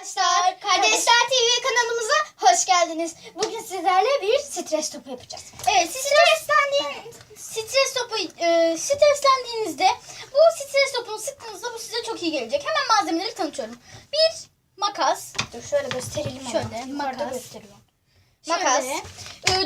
Arkadaşlar Kardeşler TV kanalımıza hoş geldiniz. Bugün sizlerle bir stres topu yapacağız. Evet streslendiğin, stres topu e, streslendiğinizde bu stres topunu sıktığınızda bu size çok iyi gelecek. Hemen malzemeleri tanıtıyorum. Bir makas. Dur şöyle gösterelim ama. Şöyle, makas. gösteriyorum. Makas. e,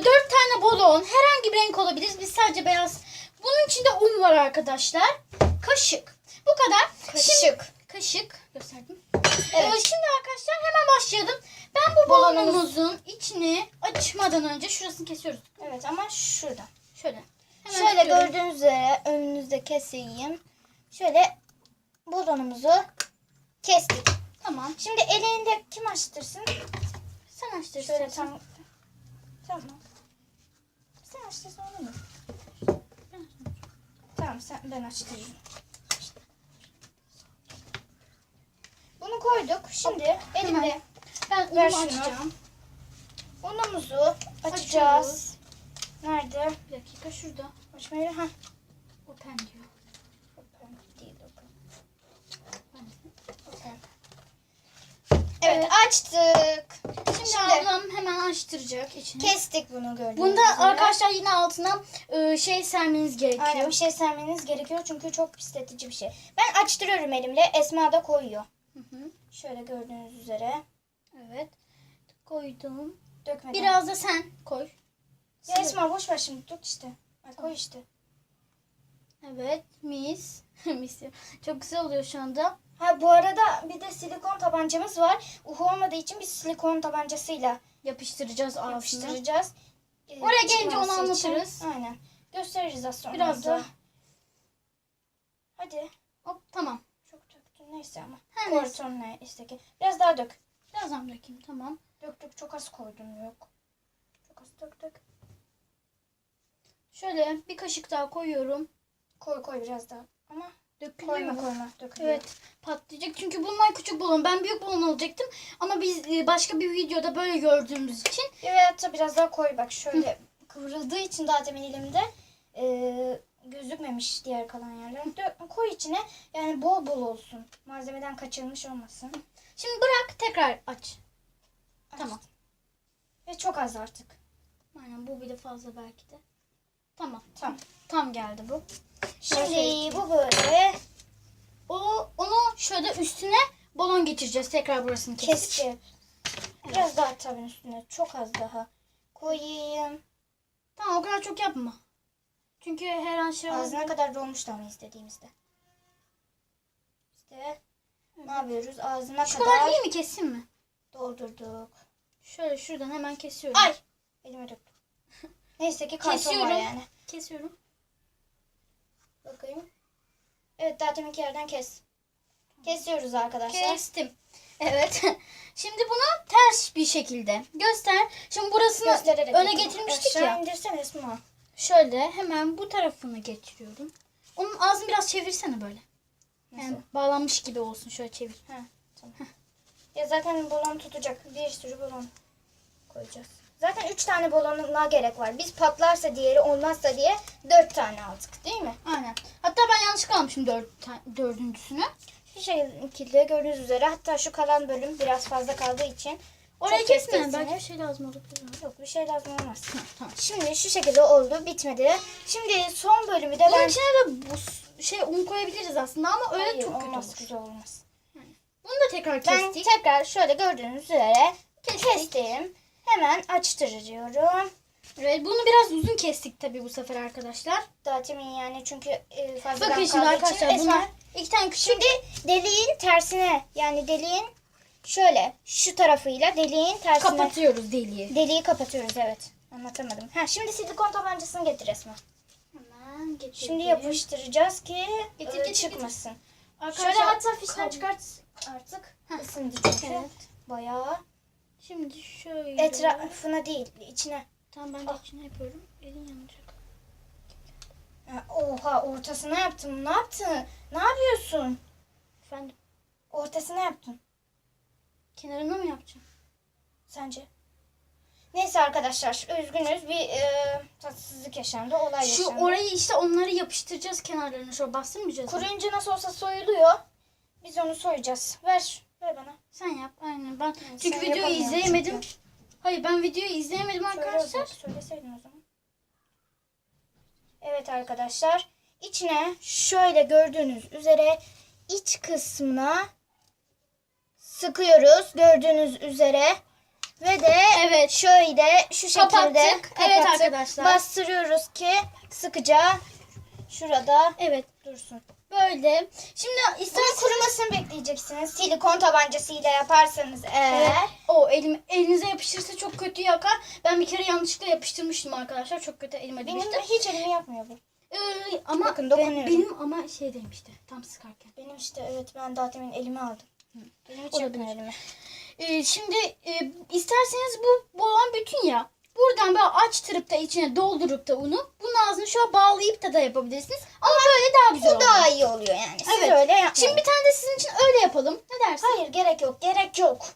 dört tane balon. Herhangi bir renk olabilir. Biz sadece beyaz. Bunun içinde un var arkadaşlar. Kaşık. Bu kadar. Şimdi- Kaşık. kaşık. Gösterdim. Evet. Ee, şimdi arkadaşlar hemen başlayalım. Ben bu balonumuzun içini açmadan önce şurasını kesiyoruz. Evet ama şuradan. Şöyle. Hemen Şöyle tutuyorum. gördüğünüz üzere önünüzde keseyim. Şöyle balonumuzu kestik. Tamam. Şimdi elinde kim açtırsın? Sen açtır. Şöyle tam. Tamam. Sen açtırsın olur mu? Tamam sen ben açtırırım. Koyduk. Şimdi elimde Ben unumu açacağım. unumuzu açacağız. Nerede? Bir dakika şurada. Açmayı. Ha. Open diyor. Open değil open. Open. Evet açtık. Şimdi, Şimdi- ablam hemen açtıracak içini. Kestik bunu gördüğünüz Bunda üzere. arkadaşlar yine altına e, şey sermeniz gerekiyor. Aynen bir şey sermeniz gerekiyor çünkü çok pisletici bir şey. Ben açtırıyorum elimle. Esma da koyuyor. Hı hı. Şöyle gördüğünüz üzere. Evet. Koydum. Dökmeden. Biraz da sen koy. Ya Esma boş ver şimdi tut işte. Ay, koy işte. Evet. Mis. Mis. Çok güzel oluyor şu anda. Ha bu arada bir de silikon tabancamız var. Uhu olmadığı için biz silikon tabancasıyla Yapıştıracağız ağzına. yapıştıracağız. Ee, Oraya gelince onu çıkmaması için. anlatırız. Aynen. Gösteririz az sonra. Biraz da. Hadi. Hop tamam. Neyse ama. Her. Korton ne isteki. Biraz daha dök. Birazdan dökeyim tamam. Dök dök çok az koydum yok. Çok az dök dök. Şöyle bir kaşık daha koyuyorum. Koy koy biraz daha. Ama Dökülüyor. koyma koyma dökülüyor. Evet patlayacak çünkü bunlar küçük balon. Ben büyük balon alacaktım ama biz e, başka bir videoda böyle gördüğümüz için Evet biraz daha koy bak şöyle kıvrıldığı için daha demin elimde e, gözükmemiş diğer kalan yerler. Koy içine yani bol bol olsun. Malzemeden kaçırmış olmasın. Şimdi bırak tekrar aç. Tamam. Ve çok az artık. Aynen bu bile fazla belki de. Tamam. Tamam. Tam geldi bu. Şimdi bu böyle O onu şöyle üstüne balon geçireceğiz. Tekrar burasını kesip. kestik. Biraz daha tabii üstüne çok az daha koyayım. Tamam o kadar çok yapma. Çünkü her an şey Ağzına kadar dolmuştu ama istediğimizde. İşte ne yapıyoruz? Ağzına Şu kadar kadar iyi mi kessin mi? doldurduk. Şöyle şuradan hemen kesiyorum. Ay! Elime döktüm. Neyse ki karton var Kesiyorum. yani. Kesiyorum. Bakayım. Evet daha deminki yerden kes. Kesiyoruz arkadaşlar. Kestim. Evet. Şimdi bunu ters bir şekilde göster. Şimdi burasını Göstererek öne getirmiştik Aşağı ya. indirsene Esma. Şöyle hemen bu tarafını geçiriyorum. Onun ağzını biraz çevirsene böyle. Nasıl? Yani bağlanmış gibi olsun. Şöyle çevir. Ha, tamam. Ya zaten balon tutacak. Bir sürü balon koyacağız. Zaten üç tane balonuna gerek var. Biz patlarsa diğeri olmazsa diye dört tane aldık değil mi? Aynen. Hatta ben yanlış kalmışım dört, dördüncüsünü. Şu şekilde gördüğünüz üzere hatta şu kalan bölüm biraz fazla kaldığı için Orayı çok keseceksiniz. Belki bir şey lazım olabilir. Yok bir şey lazım olmaz. Tamam. Şimdi şu şekilde oldu bitmedi. Şimdi son bölümü de Bunun ben... içine de bu şey un koyabiliriz aslında ama öyle Hayır, çok kötü olmaz, olur. güzel olmaz. Bunu da tekrar Ben kestik. tekrar şöyle gördüğünüz üzere Kestik. kestim. Hemen açtırıyorum. Evet, bunu biraz uzun kestik tabii bu sefer arkadaşlar. Daha demin yani çünkü e, fazladan Bakın şimdi arkadaşlar bunlar iki tane küçük. Şimdi deliğin tersine yani deliğin şöyle şu tarafıyla deliğin tersine kapatıyoruz deliği. deliği kapatıyoruz evet. Anlatamadım. Ha şimdi silikon tabancasını getir Esma. Hemen getirdim. Şimdi yapıştıracağız ki Getir, e, getir, çıkmasın. Arkadaşlar, Şöyle hatta fişten çıkart artık. Isındı çünkü. Evet. Bayağı. Şimdi şöyle. Etrafına değil içine. Tamam ben de içine yapıyorum. Elin yanacak. Ha, Oha ortasına yaptım. Ne yaptın? Ne yapıyorsun? Efendim Ortasına yaptın. Kenarına mı yapacağım? Sence? Neyse arkadaşlar üzgünüz bir e, tatsızlık yaşandı. Olay Şu yaşandı. orayı işte onları yapıştıracağız kenarlarına. Şöyle bastırmayacağız. mı? Kuruyunca nasıl olsa soyuluyor. Biz onu soyacağız. Ver. Ver bana. Sen yap. Aynen ben. sen Çünkü videoyu yapamıyorsun izleyemedim. çünkü. Hayır ben videoyu izleyemedim Söyle o arkadaşlar. zaman, Söyleseydin o zaman. Evet arkadaşlar. içine şöyle gördüğünüz üzere iç kısmına sıkıyoruz. Gördüğünüz üzere. Ve de Evet. şöyle şu şekilde Kapattık. Evet kapattık. arkadaşlar. Bastırıyoruz ki sıkıca şurada Evet. dursun. Böyle. Şimdi isterseniz kurumasını bekleyeceksiniz. Silikon tabancasıyla yaparsanız eğer. Evet. O elim elinize yapışırsa çok kötü yakar. Ben bir kere yanlışlıkla yapıştırmıştım arkadaşlar. Çok kötü elime Benim demişti. hiç elimi yapmıyor bu. Ee, ama Bakın, ben- dokunuyorum. benim ama şey demişti. Tam sıkarken. Benim işte evet ben daha demin elime aldım. Olabilir. Ee, şimdi e, isterseniz bu boğan bütün ya. Buradan böyle açtırıp da içine doldurup da unu bunun ağzını şöyle bağlayıp da da yapabilirsiniz. Ama böyle daha güzel Bu olur. daha iyi oluyor yani. Siz Evet. öyle yapmayın. Şimdi bir tane de sizin için öyle yapalım. Ne dersin? Hayır gerek yok. Gerek yok.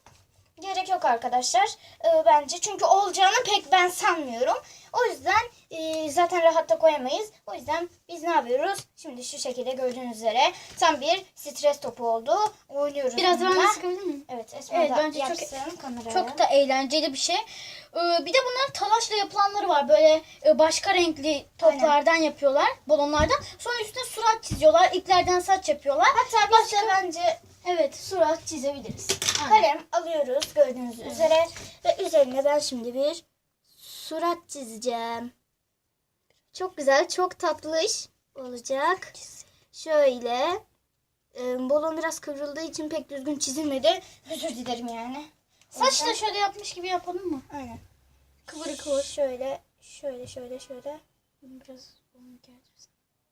Gerek yok arkadaşlar. Ee, bence çünkü olacağını pek ben sanmıyorum. O yüzden e, zaten rahatta koyamayız. O yüzden biz ne yapıyoruz? Şimdi şu şekilde gördüğünüz üzere tam bir stres topu oldu. Oynuyoruz Biraz ben bununla. de sıkabilir miyim? Evet Esma Evet, da bence çok- kameraya. Çok da eğlenceli bir şey. Ee, bir de bunların talaşla yapılanları var. Böyle e, başka renkli toplardan yapıyorlar. Balonlardan. Sonra üstüne surat çiziyorlar. İplerden saç yapıyorlar. Hatta biz de bence Evet surat çizebiliriz. Aynen. kalem alıyoruz gördüğünüz üzere. Ve üzerine ben şimdi bir surat çizeceğim. Çok güzel, çok tatlış olacak. Şöyle. Ee, balon biraz kıvrıldığı için pek düzgün çizilmedi. Özür dilerim yani. Saç da şöyle yapmış gibi yapalım mı? Aynen. Kıvır kıvır. Şöyle, şöyle, şöyle, şöyle. Biraz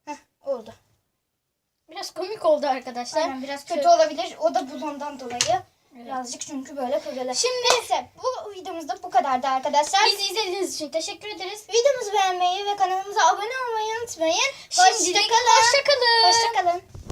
Heh, oldu. Biraz komik oldu arkadaşlar. Aynen biraz kötü olabilir. O da balondan dolayı. Birazcık çünkü böyle kıvrılı. Şimdi Neyse bu videomuzda bu kadardı arkadaşlar. bizi izlediğiniz için teşekkür ederiz. Videomuzu beğenmeyi ve kanalımıza abone olmayı unutmayın. Şimdilik Hoşçakalın. hoşçakalın. Hoşçakalın.